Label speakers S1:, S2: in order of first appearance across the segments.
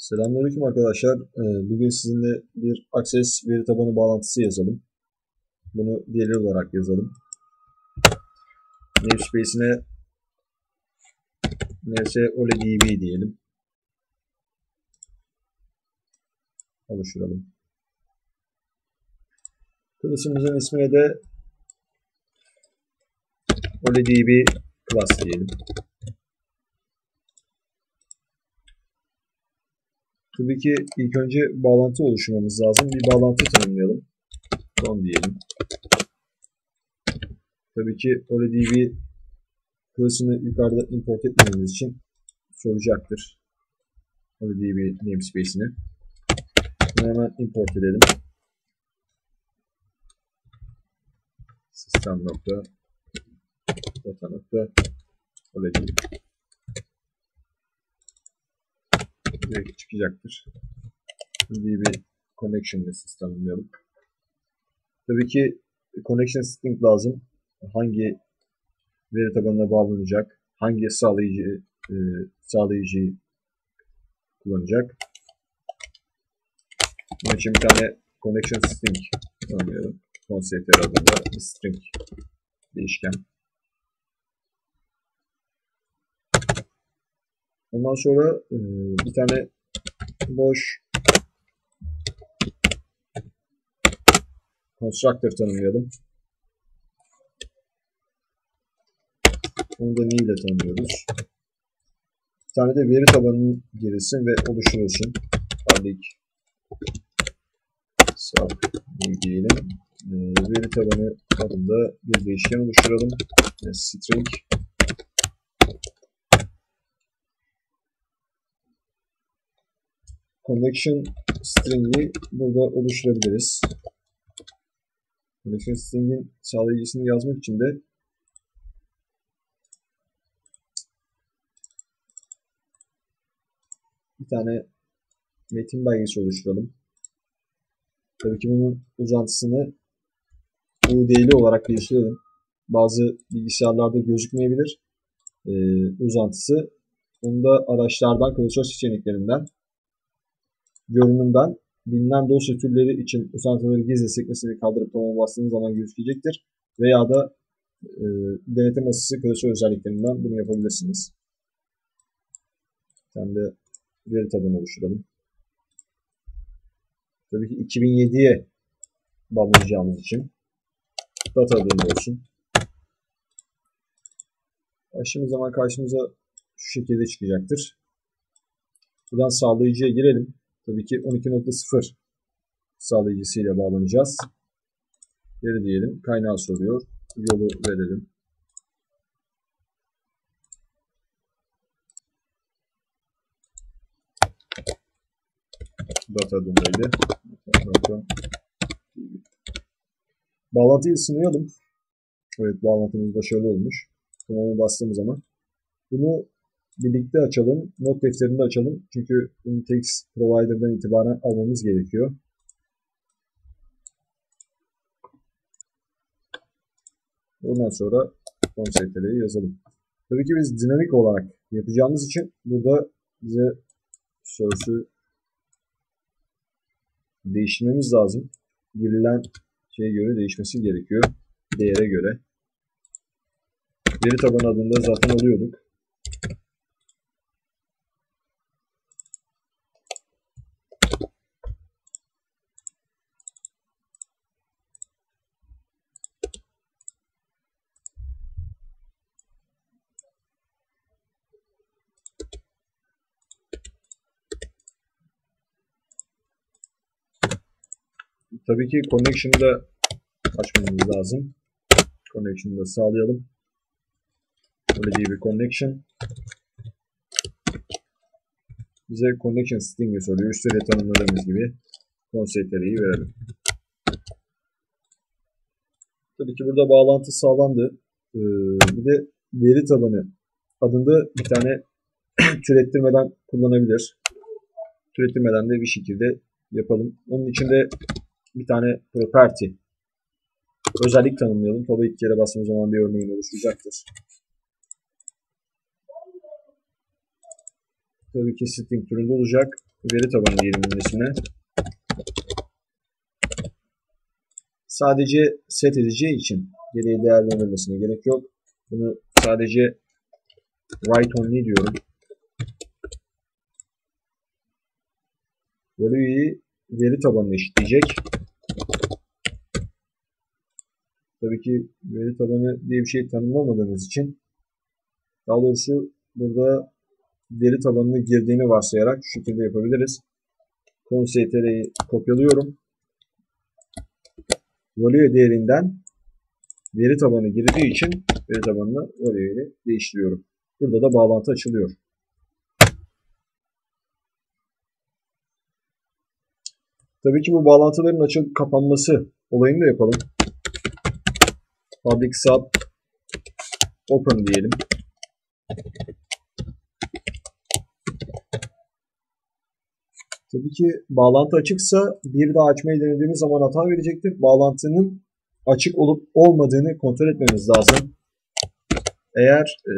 S1: Selamünaleyküm arkadaşlar. Ee, Bugün sizinle bir Access veri tabanı bağlantısı yazalım. Bunu diğeri olarak yazalım. Namespace'ine ns OLEDB diyelim. Oluşturalım. Class'ımızın ismine de OLEDB class diyelim. Tabii ki ilk önce bağlantı oluşturmamız lazım. Bir bağlantı tanımlayalım. Son diyelim. Tabii ki OLEDB klasını yukarıda import etmemiz için soracaktır. OLEDB namespace'ini. Bunu hemen import edelim. Sistem nokta data nokta direkt çıkacaktır. Bir connection list tanımlayalım. Tabii ki connection string lazım. Hangi veri tabanına bağlanacak, hangi sağlayıcı e, sağlayıcıyı kullanacak. Bunun için bir tane connection string tanımlayalım. Conceptler adında string değişken. Ondan sonra e, bir tane boş constructor tanımlayalım. Onu da new ile tanımlıyoruz. Bir tane de veri tabanının girilsin ve oluşturulsun. Public sub diyelim. E, veri tabanı adında bir değişken oluşturalım. E, string connection string'i burada oluşturabiliriz. Connection string'in sağlayıcısını yazmak için de bir tane metin belgesi oluşturalım. Tabii ki bunun uzantısını UDL olarak değiştirelim. Bazı bilgisayarlarda gözükmeyebilir. Ee, uzantısı. Onu da araçlardan, klasör seçeneklerinden görünümden bilinen dosya türleri için uzantıları gizli sekmesini kaldırıp tamam bastığınız zaman gözükecektir. Veya da e, denetim masası klasör özelliklerinden bunu yapabilirsiniz. Hem de veri tabanı oluşturalım. Tabii ki 2007'ye bağlayacağımız için data adında olsun. Açtığımız zaman karşımıza şu şekilde çıkacaktır. Buradan sağlayıcıya girelim. Tabii ki 12.0 sağlayıcısıyla bağlanacağız. Geri diyelim. Kaynağı soruyor. Yolu verelim. Data adındaydı. Bağlantıyı sınayalım. Evet bağlantımız başarılı olmuş. Tamamı bastığımız zaman. Bunu birlikte açalım. Not defterini de açalım. Çünkü Intex Provider'dan itibaren almamız gerekiyor. Ondan sonra konseptleri yazalım. Tabii ki biz dinamik olarak yapacağımız için burada bize source'ü değiştirmemiz lazım. Girilen şeye göre değişmesi gerekiyor. Değere göre. Veri tabanı adında zaten alıyorduk. Tabii ki connection'ı da açmamız lazım. Connection'ı da sağlayalım. Böyle bir connection. Bize connection string'i soruyor. Üstte de tanımladığımız gibi konseptleri verelim. Tabii ki burada bağlantı sağlandı. Ee, bir de veri tabanı adında bir tane türettirmeden kullanabilir. Türettirmeden de bir şekilde yapalım. Onun için de bir tane property özellik tanımlayalım. Tabi ilk kere bastığımız zaman bir örneğin oluşacaktır. Tabii ki string türünde olacak. veri tabanı diyelim bunun. Sadece set edeceği için geriye değer vermemesine gerek yok. Bunu sadece write only diyorum. Value'yi veri tabanına eşitleyecek. Tabii ki veri tabanı diye bir şey tanımlamadığımız için daha doğrusu burada veri tabanına girdiğini varsayarak şu şekilde yapabiliriz. Ctrl'yi kopyalıyorum. Value değerinden veri tabanı girdiği için veri tabanını value ile değiştiriyorum. Burada da bağlantı açılıyor. Tabii ki bu bağlantıların açılıp kapanması olayını da yapalım. Public sub open diyelim. Tabii ki bağlantı açıksa bir daha açmayı denediğimiz zaman hata verecektir. Bağlantının açık olup olmadığını kontrol etmemiz lazım. Eğer e,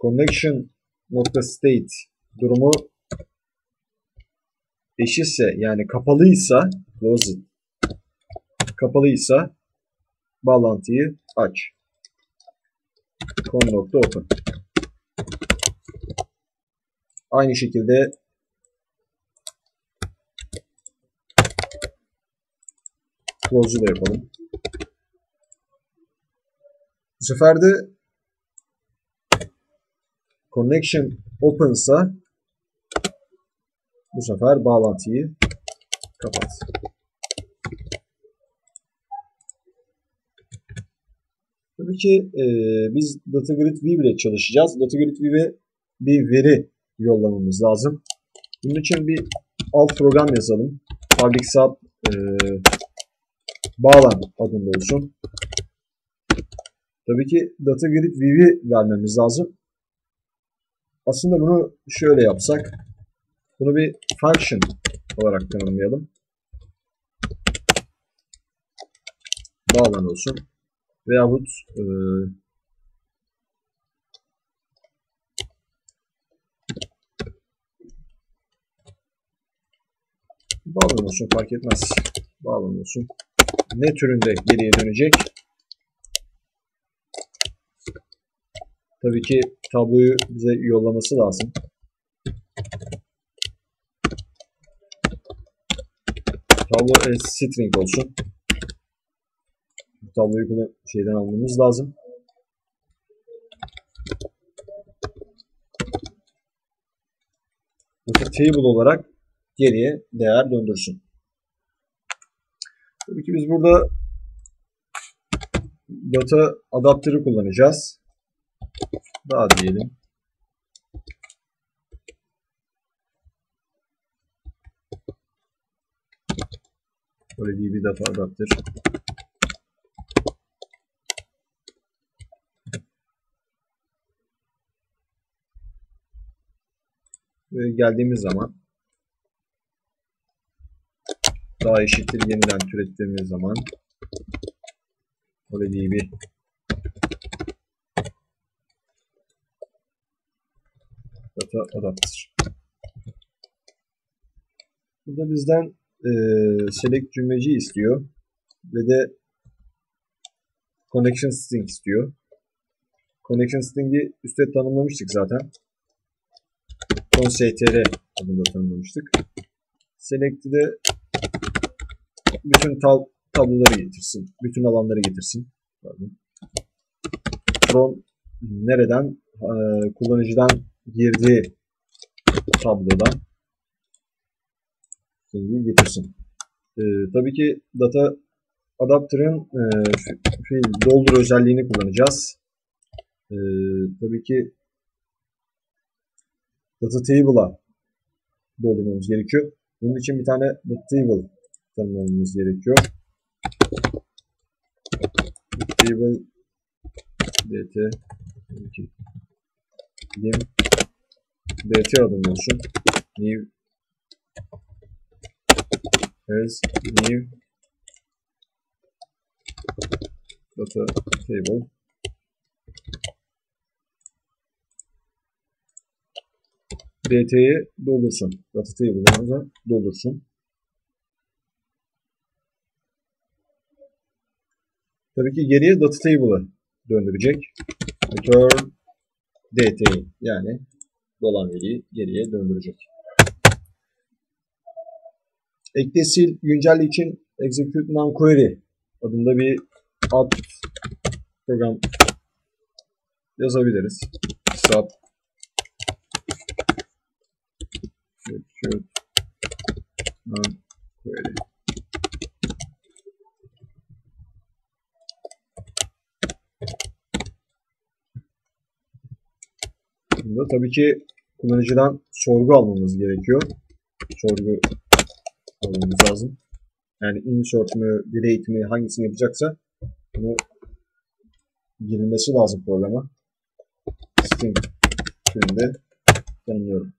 S1: connection nokta state durumu eşitse yani kapalıysa closed kapalıysa bağlantıyı aç. con.open Aynı şekilde close'u da yapalım. Bu sefer de connection open'sa bu sefer bağlantıyı kapat. Tabii ki e, biz DataGrid View ile çalışacağız. DataGrid View'e bir veri yollamamız lazım. Bunun için bir alt program yazalım. Public sub e, bağlan adında olsun. Tabii ki DataGrid View'i vermemiz lazım. Aslında bunu şöyle yapsak. Bunu bir function olarak tanımlayalım. Bağlan olsun. Veyahut e, bağlan olsun fark etmez. Bağlan olsun. Ne türünde geriye dönecek? Tabii ki tabloyu bize yollaması lazım. Tablo as string olsun. Bu tabloyu bunu şeyden almamız lazım. Data table olarak geriye değer döndürsün. Tabii ki biz burada data adaptörü kullanacağız. Daha diyelim. Böyle bir data adaptör. Ve geldiğimiz zaman daha eşittir yeniden türettiğimiz zaman böyle bir data adapter. Burada bizden e, select cümleci istiyor ve de connection string istiyor. Connection string'i üstte tanımlamıştık zaten. constr adında tanımlamıştık. Select'i de bütün tab tabloları getirsin. Bütün alanları getirsin. Pardon. From nereden? E, kullanıcıdan girdiği tablodan string'i getirsin. E, tabii ki data adapter'ın e, fiil doldur özelliğini kullanacağız. E, tabii ki data table'a doldurmamız gerekiyor. Bunun için bir tane data table tanımlamamız gerekiyor. Table dt dim dt adını olsun. New as new data table DT'yi doldursun. Data table'ımıza doldursun. Tabii ki geriye data table'ı döndürecek. Return DT'yi yani dolan veriyi geriye döndürecek. Eklesil güncel için execute non-query adında bir alt program yazabiliriz. Non-query Bunda tabii ki kullanıcıdan sorgu almamız gerekiyor. Sorgu almamız lazım. Yani insert mi, delete mi hangisini yapacaksa bunu girilmesi lazım programa. String türünde tanımlıyorum.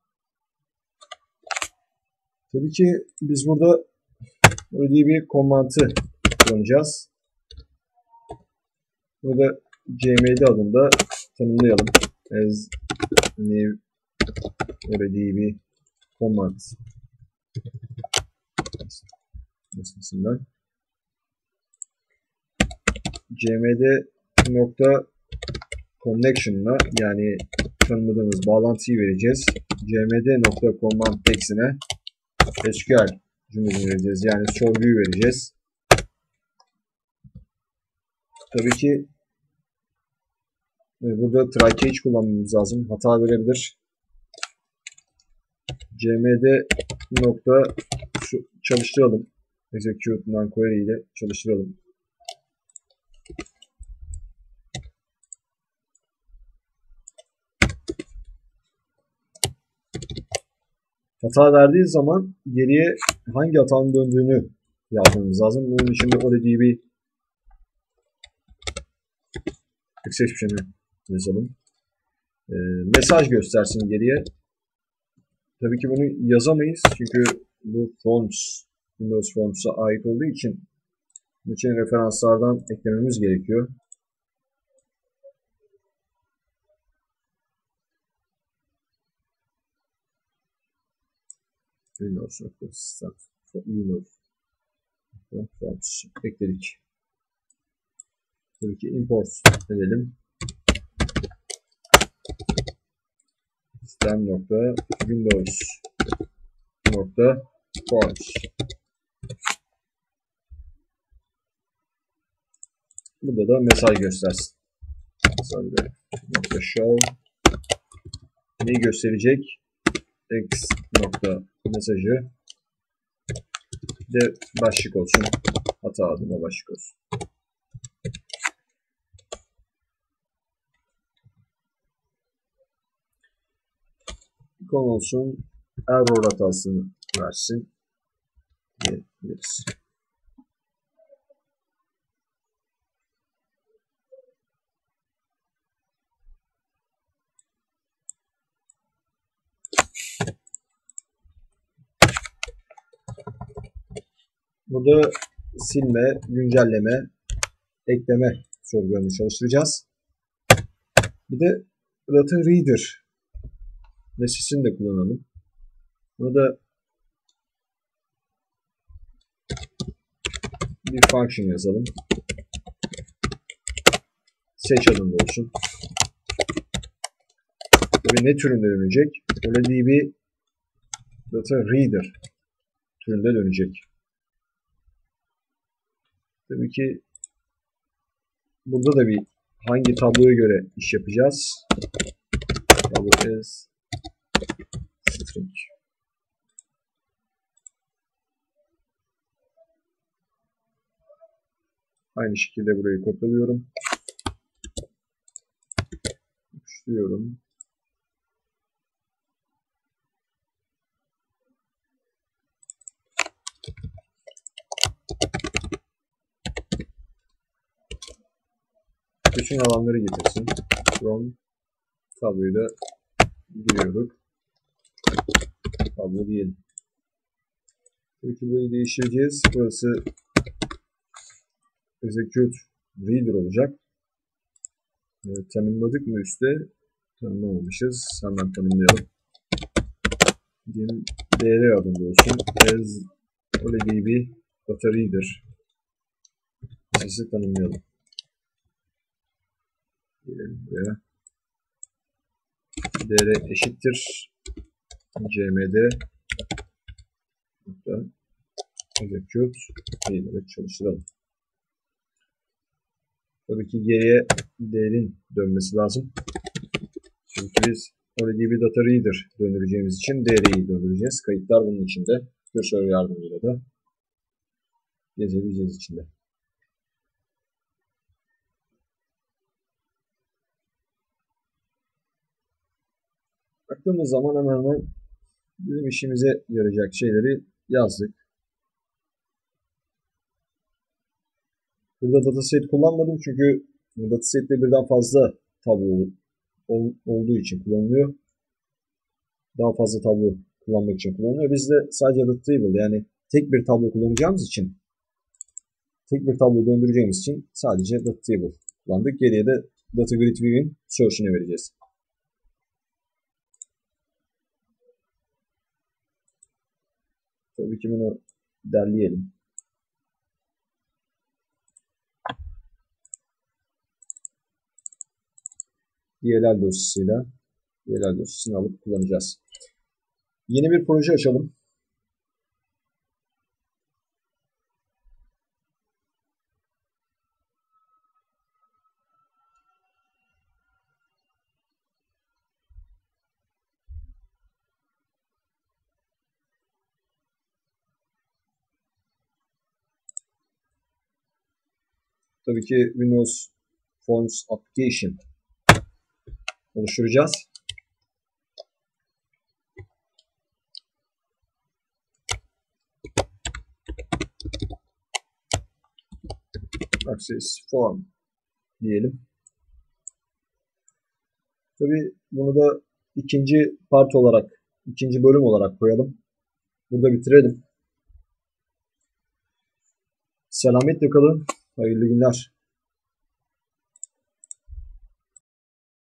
S1: Tabii ki biz burada öyle bir komantı kullanacağız. Burada cmd adında tanımlayalım. As new ORDB command nesnesinden cmd nokta connection'la yani tanımladığımız bağlantıyı vereceğiz. cmd nokta command text'ine SQL cümlesini vereceğiz. Yani sorguyu vereceğiz. Tabii ki burada try catch kullanmamız lazım. Hata verebilir. cmd nokta çalıştıralım. Execute non-query ile çalıştıralım. Hata verdiği zaman geriye hangi hatanın döndüğünü yazmamız lazım. Bunun için de ODB exception'ı yazalım. E, mesaj göstersin geriye. Tabii ki bunu yazamayız çünkü bu Forms, Windows Forms'a ait olduğu için için referanslardan eklememiz gerekiyor. Windows System Windows Forms ekledik. Tabii ki import edelim. System nokta Windows nokta Forms. Burada da mesaj göstersin. Mesela nokta show neyi gösterecek? X nokta mesajı de başlık olsun. Hata adına başlık olsun. ikon olsun. Error hatasını versin. Diyebiliriz. Burada silme, güncelleme, ekleme sorgularını çalıştıracağız. Bir de Data Reader nesnesini de kullanalım. Burada bir function yazalım. Seç adında olsun. Tabii ne türünde dönecek? OLEDB Data Reader türünde dönecek. Tabii ki burada da bir hangi tabloya göre iş yapacağız? Tablo is string. Aynı şekilde burayı kopyalıyorum. Yapıştırıyorum. Bütün alanları getirsin. From tabloyu da giriyorduk. Tablo diyelim. Peki burayı değiştireceğiz. Burası execute reader olacak. E, tanımladık mı üstte? Tanımlamamışız. Hemen tanımlayalım. diyelim DR adında olsun. As OLEDB data reader. Sesi tanımlayalım. Gelelim buraya. DR eşittir cmd nokta execute diyerek çalıştıralım. Tabii ki geriye değerin dönmesi lazım. Çünkü biz OLEDB Data Reader döndüreceğimiz için DR'yi döndüreceğiz. Kayıtlar bunun içinde. Cursor yardımıyla da gezebileceğiz içinde. Baktığımız zaman hemen hemen bizim işimize yarayacak şeyleri yazdık. Burada dataset kullanmadım çünkü datasette birden fazla tablo ol, olduğu için kullanılıyor. Daha fazla tablo kullanmak için kullanılıyor. Biz de sadece table yani tek bir tablo kullanacağımız için tek bir tablo döndüreceğimiz için sadece data table kullandık. Geriye de data grid view'in source'unu vereceğiz. Bunu derleyelim. DLL dosyasıyla DLL dosyasını alıp kullanacağız. Yeni bir proje açalım. Tabii ki Windows Forms Application oluşturacağız. Access Form diyelim. Tabi bunu da ikinci part olarak, ikinci bölüm olarak koyalım. Burada bitirelim. Selametle kalın. Hayırlı günler.